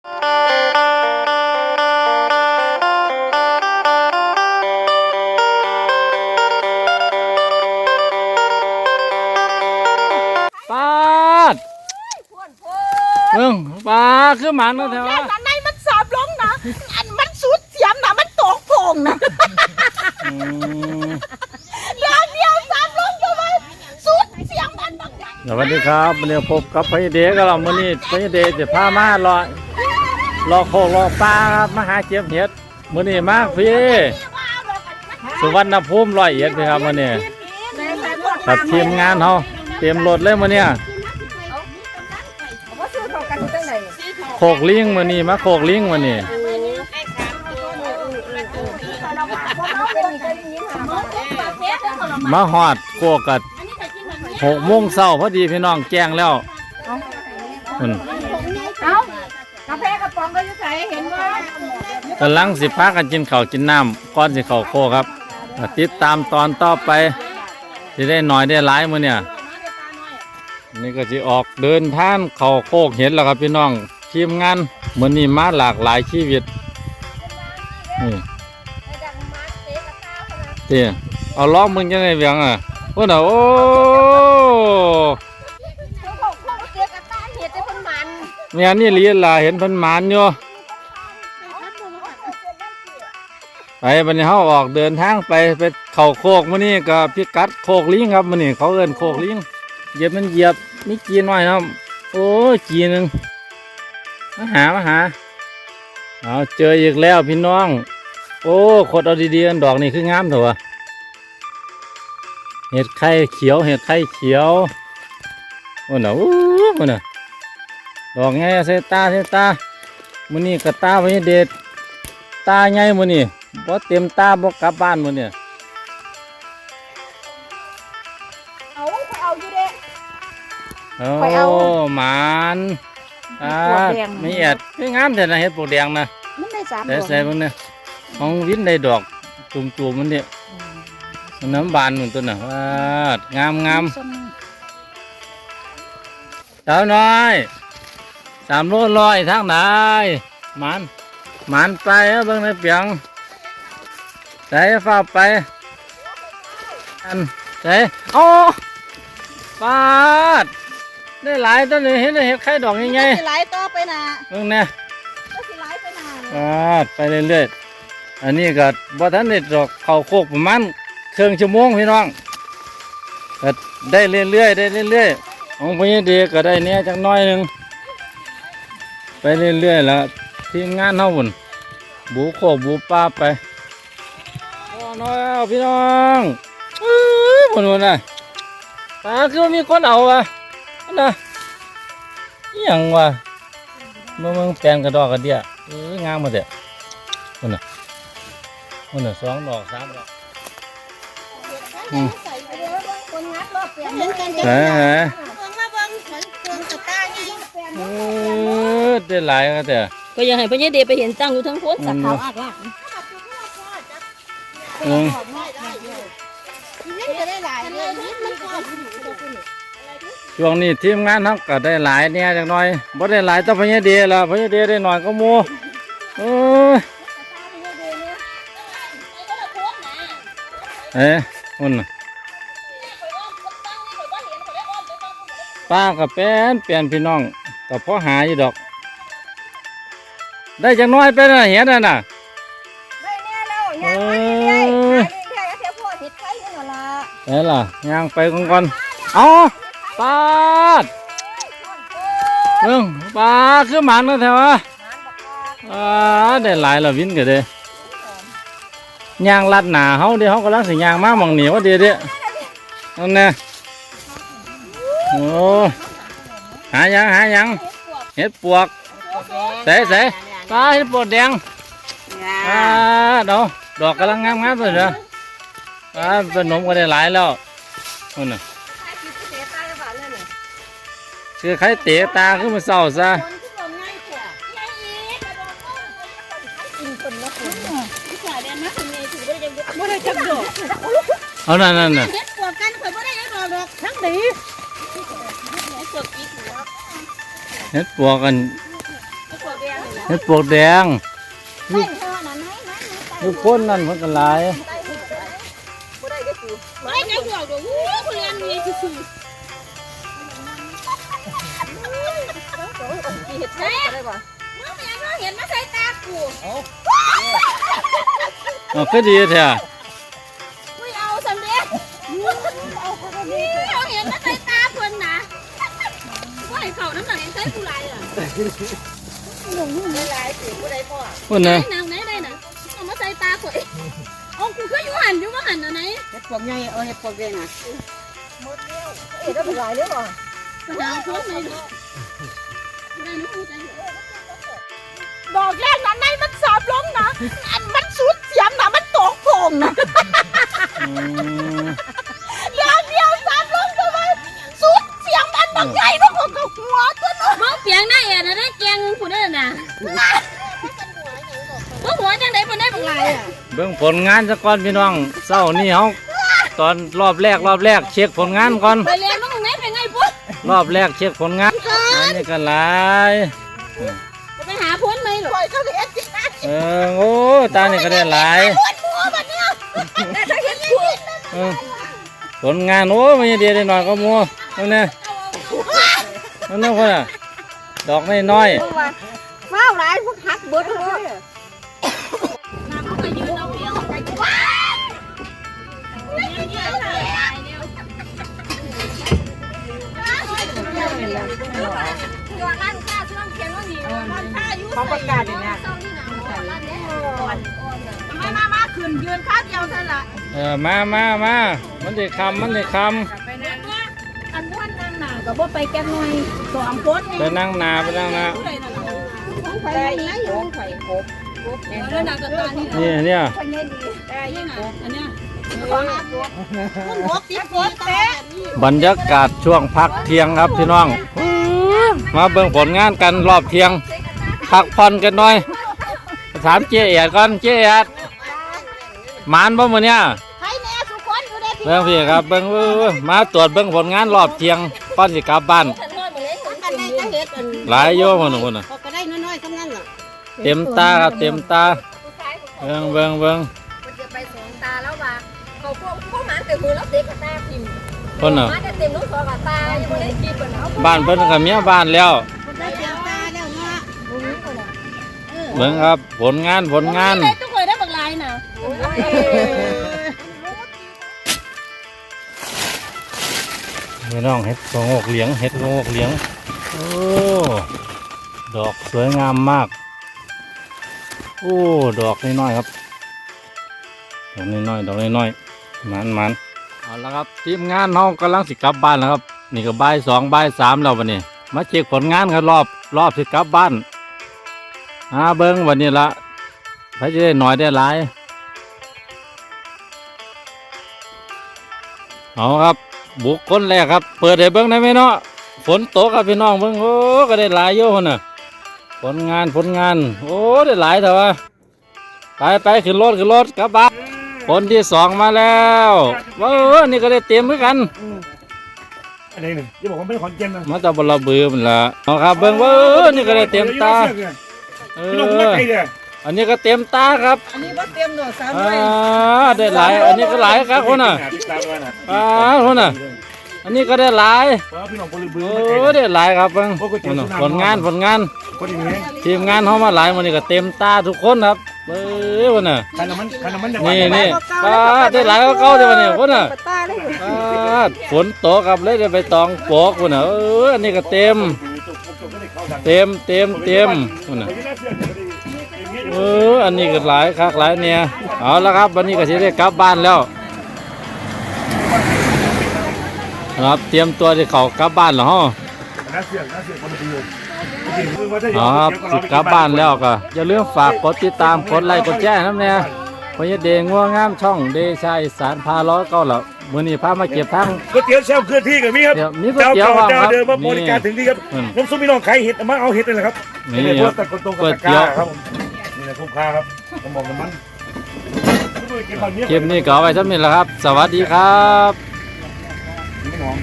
ปาดเบิ่งปลาคือหมันเนาะแถวแค่นั้นในมันสอบลงนะ อันมันสุดเสียมนะมันตกโป่งนะอืมเดียวเดียวสอบลงอยู่มันสุดเสียมมันบักใหญ่สวัสดีครับวันนี้พบกับพญเดชกับเรามื้อนี้พญเดชจะพามารอ รอโคกรอกปลาครับมาหาเก็บเห็ดมื้อนี้มากพี่สุวรรณภูมิร้อยเอ็ดพี่ครับมื้อนี้กับทีมงานเฮาเตรียมรถเลยมื้อนี้โคกลิงมื้อนี้มาโคกลิงมื้อนี้มาฮอดโคกกัดหกโมงเช้าพอดีพี่น้องแจ้งแล้ว เห็นว่ากำลังสิพากันกินข้าวกินน้ำก่อนสิเข้าโคครับก็ติดตามตอนต่อไปสิได้หน่อยได้หลายมื้อเนี่ยนี่ก็สิออกเดินทางเข้าโคกเห็นแล้วครับพี่น้องทีมงานมื้อนี้มาหลากหลายชีวิตนี่เตี้ยเอาล้อมึงจังไงเบียงอะโอ้น่ะโอ้เขาบอกพวกเกียกระต้าเห็ดได้คนมันแม่นี่ลีล่ะเห็นเพิ่นหมานอยู่ ไปบันนี้เฮาออกเดินทางไปไปเข้าโคกมื้อนี้ก็พิกัดโคกลิงครับมื้อนี้เขาเอิ้นโคกลิงเหยียบมันเหยียบมีกีน้อยครับโอ้ยกีหนึงมาหามาหาเอาเจออีกแล้วพี่น้อง โอ้ขดเอาดีๆอันดอกนี่คืองามเถอะเห็ดไข่เขียวเห็ดไข่เขียวโอ้น่ะอู้มันน่ะดอกไงใส่ตาใส่ตามื้อนี้ก็ตาไว้เด็ดตาใหญ่มื้อนี้ บ่เต็มตาบ่กลับบ้านมื้อเนี่ยเอาไปเอาอยู่เด้ โอ้ไปเอาหมานอ่าปวกแดง ไม่แอดคืองามแต่นะเฮ็ดปวกแดงนะมันได้สามแต่ใส่เบิ่งเนี่ยของวินได้ดอกจุ่มๆมันเนี่ยมันน้ำบานเหมือนตัวน่ะวาดงามงามสาวน้อยสามโลร้อยทางไหนหมานหมานไปเอ้อเบิ่งในเปียง ใส่ฟ้าไปอันใส่โอ้ปาด ได้หลายต้นเลยเห็นได้เห็ดไข่ดอกยังไงสิไหลต่อไปน่ะเบิ่งเนี่ยก็สิไหลไปน่ะปาดไปเรื่อยๆ อันนี้ก็บ่ทันได้ดอกเข้าโคกประมาณครึ่งชั่วโมงพี่น้องก็ได้เรื่อยๆได้เรื่อยๆของพี่เดีก็ได้เนี่ยจักหน้อยหนึงไปเรื่อยๆแล้วทีมงานเฮาบุ่นบูโคกบูป้าไป โอ้น้อยเอาพี่น้องอื้อบุ่นบุ่นน่ะปลาคือว่ามีคนเอาวะอันนะอหยังวะเมื่อมึงแปลนกระดอกกระเดียเอองามมาเด็ดมันน่ะมันน่ะสองดอกสามดอกใส่ไปเลยว่าคนงัดรอบเปลี่ยนเหมือนกันเฮ้ยเฮ้ยเบิ่งมาเบิ่งเหมือนเครื่องกระต้านี่แฟนเออได้หลายก็แต่ก็อยากให้พญเดชไปเห็นตั้งอยู่ทั้งโพ้นสักเขาอากลาก เลยนิดมันก็ช่วงนี้ทีมงานทั้งก็ได้หลายเนี่ยจักหน่อยบ่ได้หลายต้องพญเดียละพญเดียได้หน่อยก็มูเออเอ๊ะมันน่ป้ากับแป้นเปลี่ยนพี่น้องก็พอหาอยู่ดอก ได้จักหน้อยไปน่ะเห็นน่ะ ล่ะไหนล่ะย่างไปก่อนก่อนเอาปาดเบิ่งปลาคือหมันนะแถวะอ่าได้หลายและวินก็ได้ย่างลัดหนาเฮาเดี๋ยวเฮากำลังสิย่างมาหมองเหนียวเดี๋ยวเดี๋ยวนั่นแน่โอ้หายังหายังเห็ดปวกใส่ใส่ปลาเห็ดปวกแดงอ่าดอกดอกกำลังงามๆเลยเด้อ อ่าเป็นหนมก็ได้หลายแล้วนั่นน่ะคือใครเตะตาขึ้นมาเศร้าซะไม่ได้จับดอกเอานั่นนั่นน่ะเห็ดปวกกันข่อยไม่ได้ยังดอกดอกทั้งนี้เฮ็ดปวกกันเฮ็ดปวกแดงใส่เธอน่ะไหนไหนไหนลูกคนนั่นเพิ่นก็หลาย ใส่ได้บ่ๆมึงแม่งเห็นมาใส่ตากูอ๋อก็ดีแท้กูเอาสำเร็จเอาเห็นมาใส่ตาเพิ่นนะว่าให้เขาน้ำหนักยังใส่กูหลายอะได้หลายสิบ่ได้พ่อพุ่นไหนน่ะนางไหนได้น่ะเอามาใส่ตากูเอากูก็อยู่หันอยู่มาหันนะไหนเห็ดปวกใหญ่เอาเห็ดปวกใหญ่น่ะหมดแล้วเอ๊ะได้บ่หลายเด้อบ่หาโค้งเลยได้น้ำมูใจ ดอกแรกนั้นในมันสอบลงนะอันมันสุดเสียมนะมันตกโป่งนะอืมดอกเดียวสามลงทำไมสุดเสียงมันบางใหญ่ต้องของกับหัวตัวน้อยมึงเปียงหน้าแอนนะได้แกงผู้เด้อน่ะมึงหัวจังได๋บ่ได้บักหลายอะเบิ่งผลงานซะก่อนพี่น้องเช้านี้เฮาตอนรอบแรกรอบแรกเช็คผลงานก่อนไปเรียนมึงไหนไปไงปุ๊บรอบแรกเช็คผลงานอั นนี้ก็หลายจะไปหาพ้นไหมหรอปล่อยเขาเลยเอ็ดจินะเออโอ้ตานี่ก็ได้หลายปวดหัวมันเนี่ยแต่ถ้าเห็นหัวเออผลงานโอ้มันยังดีได้หน่อยก็มัวนั่นเนี่ยนั่นนั่นคนอะดอกน้อยว่าฟ้าวหลายพวกหักเบิดเลย เขาประกาศอย่างเงี้ยมามามาขึ้นยืนข้าเดียวเท่านั้นละๆเออมามามามันได้คำมันได้คอันม้วนนางหนาก็บ่ไปแก้หน่อยสองคนำไปนั่งหนาไปนั่งหนาได้นะอยู่ไข่กบแล้วนางก็ตานี่นี่เนี่ยคนนี้ดีได้ยังไงอันเนี้ยคุณหกสิบคนเต้บรรยากาศช่วงพักเที่ยงครับพี่น้อง มาเบิ่งผลงานกันรอบเที่ยงพักผ่อนกันหน่อย ถามเจ๊เอียดก่อนเจ๊เอียดหมานบ่มื้อเนี่ยใครแน่สุคนอยู่ได้พี่เบิ่งพี่ครับเบิ่งเบิ่งเบิ่งมาตรวจเบิ่งผลงานรอบเที่ยงก่อนสิกลับบ้านฉันนอนมาเลยกันได้จะเห็ดอันหลายโยมันพุ่นน่ะเขาก็ได้น้อยๆทั้งนั้นล่ะ เต็มตาครับเต็มตาเบิ่งเบิ่งเบิ่ง เพิ่นน่ะมันจะเต็มลูกสองกับตายังไม่ได้กินเหมือนเอาบ้านเพิ่นก็มีบ้านแล้วมันได้เต็มตาแล้วเนาะตรงนี้ก่อนนะเบิ่งครับ ผลงานผลงานเลยทุกคนได้บักลายน่ะพี่น้องเห็ดกระโงกเหลียงเห็ดกระโงกเหลียงโอ้ดอกสวยงามมาก โอ้ดอกน้อยๆครับดอกน้อยๆดอกน้อยๆมันมัน เอาละครับทีมงานเรากำลังสิกลับบ้านแล้วครับ นี่ก็บ่ายสองบ่ายสามแล้ววันนี้ มาเช็คผลงานกันรอบรอบสิกลับบ้านหาเบิ้งวันนี้ละพระจะได้หน่อยได้หลายเอาครับ บุคคลแรกครับ เปิดให้เบิ้งได้ไหมเนาะฝนตกครับพี่น้องเบิ้งโอ้ก็ได้หลายโยคนน่ะผลงานผลงาน โอ้ได้หลายแต่ว่าไปไปขึ้นรถขึ้นรถกลับบ้าน คนที่สองมาแล้วว้าวนี่ก็ได้เต็มเหมือนกันอะไรหนึ่งอย่าบอกว่าเป็นขอนแก่นนะมาจากบลาบือมันละเอาครับเบิ้งว้าวนี่ก็ได้เต็มตาเอพี่น้องไม่อไกลเลยอันนี้ก็เต็มตาครับ อันนี้ว่าเต็มหน่อยสามอ่าได้หลาย อันนี้ก็หลายครับคนน่ะติดตามกันนะอ่าคนน่ะอันนี้ก็ได้หลายเพราะพี่น้องบริบูรโอ้ณ์ไม่ไกลได้หลายครับเบิ้งผลงานผลงานคนอย่างนี้ทีมงานเขามาหลายมันนี่ก็เต็มตาทุกคนครับ เบ้อวันน่ะคันน้ำมันคันน้ำมันนี่นี่ป้าได้หลายก็เก่าเดี๋ยวนี้คนน่ะตาเลยป้าฝนตกครับเลยได้ไปตองปอกคนน่ะเอออันนี้ก็เต็ม เต็มเต็มเต็มคนน่ะเอออันนี้ก็หลายคักหลายเนี่ยเอาละครับ วันนี้ก็จะได้กลับบ้านแล้วครับเตรียมตัวที่เขากลับบ้านแล้วฮะ น่าเสียน่าเสียบริบูรณ์อ๋อครับสิกลับบ้านแล้วก็อย่าลืมฝากกดติดตามกดไลค์กดแชร์น้ำเนี่ยพญเดงงัวงามช่องเดชายสารพาล้อเก้าแล้วมื้อนี้พามาเก็บทั้งก๋วยเตี๋ยวแซ่บเคลื่อนที่กับมีครับเดี๋ยวมีก๋วยเจ้าเตี๋ยวเก่าว่างเจ้าครับเดิมมาบนี่ริการถึงที่ครับอืมน้ำซุปพี่น้องขายเห็ดมาเอาเห็ดเลยครับนี่นี่ครับตะกตรงกับก๋วยตะเตี๋กยวร้าครับนี่นะคุ้มค่าครับผมบอกน้ำมันคลิปนี้ก็เอาไว้เท่านี้แหละครับ สวัสดีครับไม่หอม